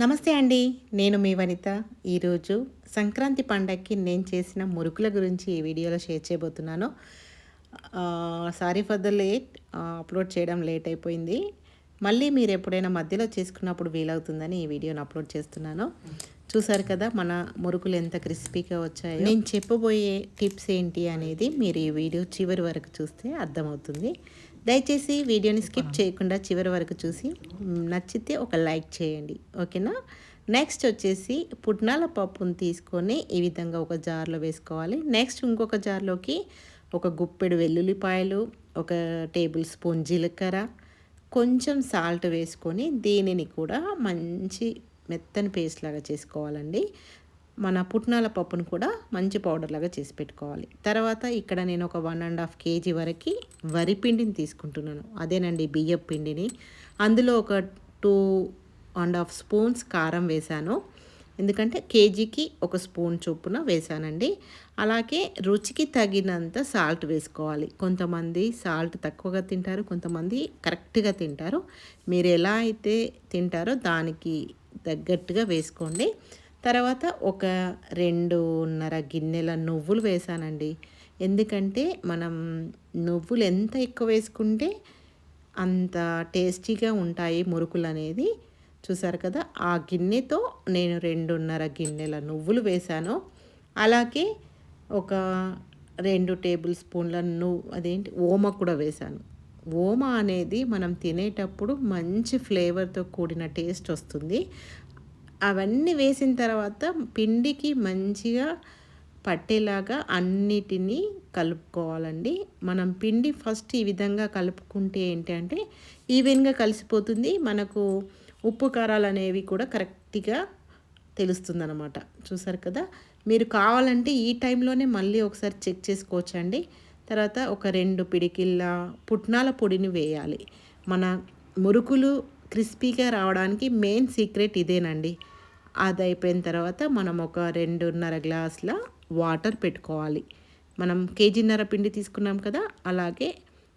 నమస్తే అండి నేను మీ వనిత. ఈరోజు సంక్రాంతి పండగకి నేను చేసిన మురుకుల గురించి ఈ వీడియోలో షేర్ చేయబోతున్నాను. Sorry for the late upload చేయడం లేట్ అయిపోయింది. మళ్ళీ మీరు ఎప్పుడైనా మధ్యలో చేసుకున్నప్పుడు వీలవుతుందని ఈ వీడియోని అప్లోడ్ చేస్తున్నాను. చూసారు కదా మన మురుకులు ఎంత క్రిస్పీగా వచ్చాయో. నేను చెప్పబోయే టిప్స్ ఏంటి అనేది మీరు ఈ వీడియో చివరి వరకు చూస్తే అర్థమవుతుంది. దయచేసి వీడియోని స్కిప్ చేయకుండా చివరి వరకు చూసి నచ్చితే ఒక లైక్ చేయండి. ఓకేనా? నెక్స్ట్ వచ్చేసి పుట్నాల పప్పును తీసుకొని ఈ విధంగా ఒక జార్లో వేసుకోవాలి. నెక్స్ట్ ఇంకొక జార్లోకి ఒక గుప్పెడు వెల్లుల్లిపాయలు ఒక టేబుల్ స్పూన్ జీలకర్ర కొంచెం సాల్ట్ వేసుకొని దీనిని కూడా మంచి మెత్తని పేస్ట్ లాగా చేసుకోవాలండి. మన పుట్నాల పప్పును కూడా మంచి పౌడర్ లాగా చేసి పెట్టుకోవాలి. తర్వాత ఇక్కడ నేను ఒక వన్ అండ్ హాఫ్ కేజీ వరకు వరి పిండిని తీసుకుంటున్నాను. అదేనండి బియ్యం పిండిని. అందులో ఒక టూ అండ్ హాఫ్ స్పూన్స్ కారం వేశాను. ఎందుకంటే కేజీకి ఒక స్పూన్ చొప్పున వేసానండి అలాగే రుచికి తగినంత సాల్ట్ వేసుకోవాలి. కొంతమంది సాల్ట్ తక్కువగా తింటారు కొంతమంది కరెక్ట్గా తింటారు. మీరు ఎలా అయితే తింటారో దానికి తగ్గట్టుగా వేసుకోండి. తర్వాత ఒక రెండున్నర గిన్నెల నువ్వులు వేసానండి. ఎందుకంటే మనం నువ్వులు ఎంత ఎక్కువ వేసుకుంటే అంత టేస్టీగా ఉంటాయి మురుకులు అనేది చూసారు కదా ఆ గిన్నెతో నేను రెండున్నర గిన్నెల నువ్వులు వేశాను అలాగే ఒక రెండు టేబుల్ స్పూన్ల నువ్వు అదేంటి ఓమ కూడా వేశాను ఓమ అనేది మనం తినేటప్పుడు మంచి ఫ్లేవర్తో కూడిన టేస్ట్ వస్తుంది. అవన్నీ వేసిన తర్వాత పిండికి మంచిగా పట్టేలాగా అన్నిటినీ కలుపుకోవాలండి. మనం పిండి ఫస్ట్ ఈ విధంగా కలుపుకుంటే ఏంటంటే ఈవెన్గా కలిసిపోతుంది. మనకు ఉప్పు కారాలు అనేవి కూడా కరెక్ట్గా తెలుస్తుందన్నమాట. చూసారు కదా? మీరు కావాలంటే ఈ టైంలోనే మళ్ళీ ఒకసారి చెక్ చేసుకోవచ్చండి. తర్వాత ఒక రెండు పిడికిళ్ళ పుట్నాల పొడిని వేయాలి. మన మురుకులు క్రిస్పీగా రావడానికి మెయిన్ సీక్రెట్ ఇదేనండి. అది అయిపోయిన తర్వాత మనం ఒక రెండున్నర గ్లాసుల వాటర్ పెట్టుకోవాలి. మనం కేజీన్నర పిండి తీసుకున్నాం కదా అలాగే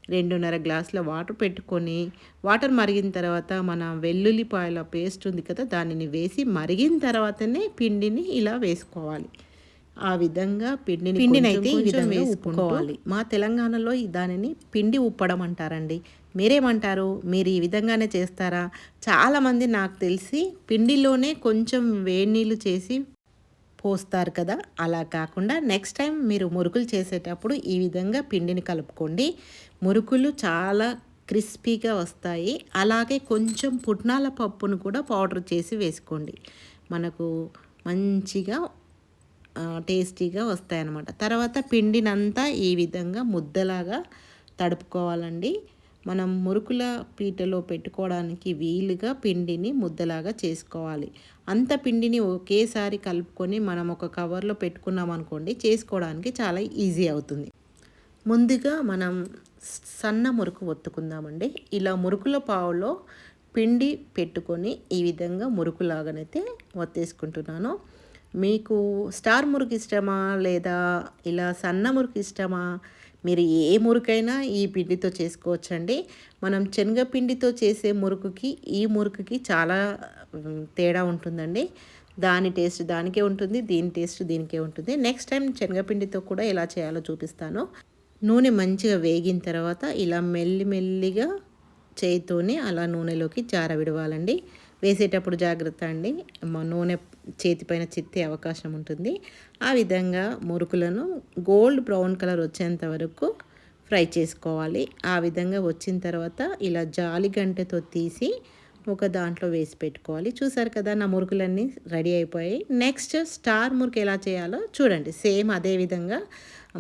రెండున్నర గ్లాసుల వాటర్ పెట్టుకొని వాటర్ మరిగిన తర్వాత మన వెల్లుల్లిపాయల పేస్ట్ ఉంది కదా దానిని వేసి మరిగిన తర్వాతనే పిండిని ఇలా వేసుకోవాలి. ఆ విధంగా పిండిని పిండిని అయితే ఈ విధంగా వేసుకోవాలి మా తెలంగాణలో దానిని పిండి ఉప్పడం అంటారండి. మీరేమంటారు? మీరు ఈ విధంగానే చేస్తారా? చాలామంది నాకు తెలిసి పిండిలోనే కొంచెం వేడి నీళ్ళు చేసి పోస్తారు కదా? అలా కాకుండా నెక్స్ట్ టైం మీరు మురుకులు చేసేటప్పుడు ఈ విధంగా పిండిని కలుపుకోండి. మురుకులు చాలా క్రిస్పీగా వస్తాయి. అలాగే కొంచెం పుట్నాల పప్పును కూడా పౌడర్ చేసి వేసుకోండి. మనకు మంచిగా టేస్టీగా వస్తాయన్నమాట. తర్వాత పిండినంతా ఈ విధంగా ముద్దలాగా తడుపుకోవాలండి. మనం మురుకుల పీటలో పెట్టుకోవడానికి వీలుగా పిండిని ముద్దలాగా చేసుకోవాలి. అంత పిండిని ఒకేసారి కలుపుకొని మనం ఒక కవర్లో పెట్టుకున్నాం అనుకోండి చేసుకోవడానికి చాలా ఈజీ అవుతుంది. ముందుగా మనం సన్న మురుకు ఒత్తుకుందామండి. ఇలా మురుకుల పావులో పిండి పెట్టుకొని ఈ విధంగా మురుకులాగానైతే ఒత్తేసుకుంటున్నాను. మీకు స్టార్ మురుకు ఇష్టమా లేదా ఇలా సన్న మురుకు ఇష్టమా మీరు ఏ మురుకైనా ఈ పిండితో చేసుకోవచ్చండి. మనం శనగపిండితో చేసే మురుకుకి ఈ మురుకుకి చాలా తేడా ఉంటుందండి. దాని టేస్ట్ దానికే ఉంటుంది దీని టేస్ట్ దీనికే ఉంటుంది. నెక్స్ట్ టైం శనగపిండితో కూడా ఎలా చేయాలో చూపిస్తాను. నూనె మంచిగా వేగిన తర్వాత ఇలా మెల్లి మెల్లిగా చేయితోనే అలా నూనెలోకి జార విడవాలండి వేసేటప్పుడు జాగ్రత్త అండి. నూనె చేతిపైన చిత్తే అవకాశం ఉంటుంది. ఆ విధంగా మురుకులను గోల్డ్ బ్రౌన్ కలర్ వచ్చేంత వరకు ఫ్రై చేసుకోవాలి. ఆ విధంగా వచ్చిన తర్వాత ఇలా జాలి గంటతో తీసి ఒక దాంట్లో వేసి పెట్టుకోవాలి. చూసారు కదా నా మురుకులన్నీ రెడీ అయిపోయాయి. నెక్స్ట్ స్టార్ మురుకు ఎలా చేయాలో చూడండి. సేమ్ అదే విధంగా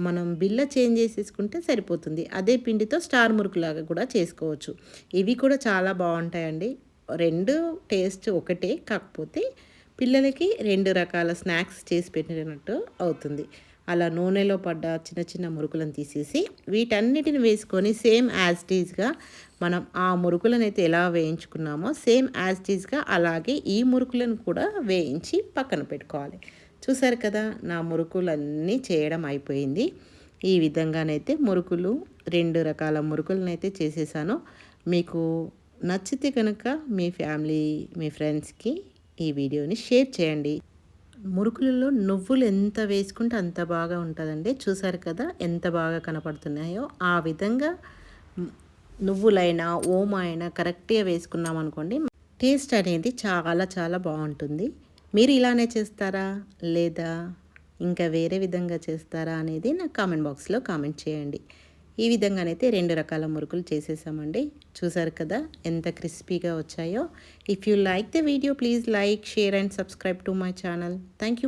మనం బిల్ల చేంజ్ చేసేసుకుంటే సరిపోతుంది. అదే పిండితో స్టార్ మురుకులాగా కూడా చేసుకోవచ్చు. ఇవి కూడా చాలా బాగుంటాయండి. రెండు టేస్ట్ ఒకటే కాకపోతే పిల్లలకి రెండు రకాల స్నాక్స్ చేసి పెట్టినట్టు అవుతుంది. అలా నూనెలో పడ్డ చిన్న చిన్న మురుకులను తీసేసి వీటన్నిటిని వేసుకొని సేమ్ యాజ్ టీజ్గా మనం ఆ మురుకులను అయితే ఎలా వేయించుకున్నామో సేమ్ యాజ్ టీజ్గా అలాగే ఈ మురుకులను కూడా వేయించి పక్కన పెట్టుకోవాలి. చూసారు కదా నా మురుకులన్నీ చేయడం అయిపోయింది. ఈ విధంగానైతే మురుకులు రెండు రకాల మురుకులనైతే చేసేసాను. మీకు నచ్చితే కనుక మీ ఫ్యామిలీ మీ ఫ్రెండ్స్కి ఈ వీడియోని షేర్ చేయండి. మురుకులలో నువ్వులు ఎంత వేసుకుంటే అంత బాగా ఉంటుందండి. చూసారు కదా ఎంత బాగా కనపడుతున్నాయో. ఆ విధంగా నువ్వులైనా ఓమా అయినా కరెక్ట్గా వేసుకున్నాం అనుకోండి టేస్ట్ అనేది చాలా చాలా బాగుంటుంది. మీరు ఇలానే చేస్తారా? లేదా ఇంకా వేరే విధంగా చేస్తారా అనేది నాకు కామెంట్ బాక్స్లో కామెంట్ చేయండి. ఈ విధంగానైతే రెండు రకాల మురుకులు చేసేసామండి. చూసారు కదా ఎంత క్రిస్పీగా వచ్చాయో. If you like the video please like share and subscribe to my channel thank you